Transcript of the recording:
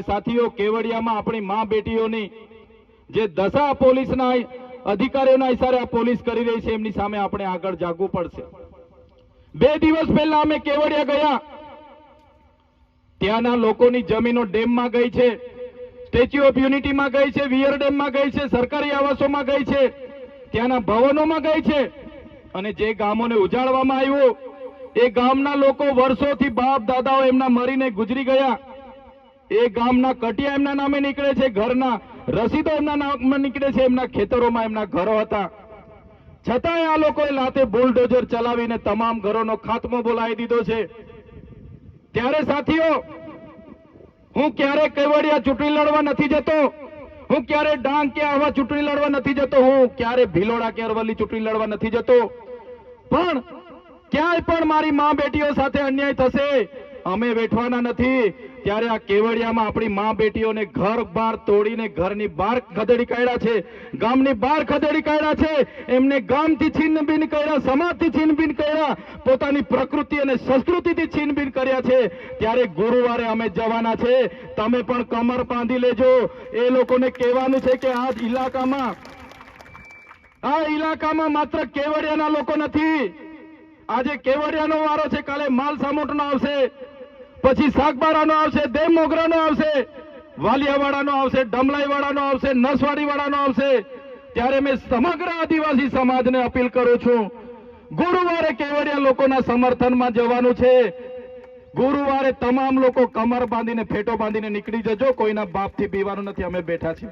સાથીઓ, કેવડિયામાં આપણી મા બેટીઓની જે દશા પોલીસના અધિકારીઓના ઇશારે આ પોલીસ કરી રહી છે, એમની સામે આપણે આગળ જાગવું પડશે. બે દિવસ પહેલા અમે કેવડિયા ગયા. ત્યાંના લોકોની જમીનો ડેમમાં ગઈ છે, સ્ટેચ્યુ ઓફ યુનિટીમાં ગઈ છે, વિયર ડેમમાં ગઈ છે, સરકારી આવાસોમાં ગઈ છે, ત્યાંના ભવનોમાં ગઈ છે. અને જે ગામોને ઉજાડવામાં આવ્યું, એ ગામના લોકો વર્ષોથી બાપ દાદાઓ એમના મરીને ગુજરી ગયા. એ ગામના કટિયા એમના નામે નીકળે છે, ઘરના રસીદો એમના નામમાં નીકળે છે, એમના ખેતરોમાં એમના ઘરો હતા. છતાંય આ લોકોએ લાતે બુલડોઝર ચલાવીને તમામ ઘરોનો ખાતમો બોલાવી દીધો છે. ત્યારે સાથીઓ, હું ક્યારે કેવડિયા ચૂંટણી લડવા નથી જતો, હું ક્યારે ડાંગ કે આવા ચૂંટણી લડવા નથી જતો, હું ક્યારે ભીલોડા કે અરવલ્લી ચૂંટણી લડવા નથી જતો. પણ ક્યાંય પણ મારી મા બેટીઓ સાથે અન્યાય થશે અમે બેઠવાના નથી. ત્યારે આ કેવડિયામાં આપણી મા બેટીઓને ઘર બાર તોડીને ઘરની બહાર ખદેડી કાઢ્યા છે. ગામની બહાર ખદેડી કાઢ્યા છે. એમને ગામથી છીનબીન કર્યા, સમાજથી છીનબીન કર્યા, પોતાની પ્રકૃતિ અને સંસ્કૃતિથી છીનબીન કર્યા છે. ત્યારે ગુરુવારે અમે જવાના છે. તમે પણ કમર બાંધી લેજો. એ લોકોને કહેવાનું છે કે આ ઇલાકામાં આ ઇલાકામાં માત્ર કેવડિયાના લોકો નથી. આજે કેવડિયાનો વારો છે. કાલે માલ સામોટનો આવશે. પછી સાગબારાનો આવશે, દેવ આવશે, વાલિયાવાડાનો આવશે, ડમલાઈવાડાનો આવશે, નસવાડીવાડાનો આવશે. ત્યારે મેં સમગ્ર આદિવાસી સમાજને અપીલ કરું છું, ગુરુવારે કેવડિયા લોકોના સમર્થનમાં જવાનું છે. ગુરુવારે તમામ લોકો કમર બાંધીને, ફેટો બાંધીને નીકળી જજો, કોઈના બાપથી પીવાનું નથી, અમે બેઠા છીએ.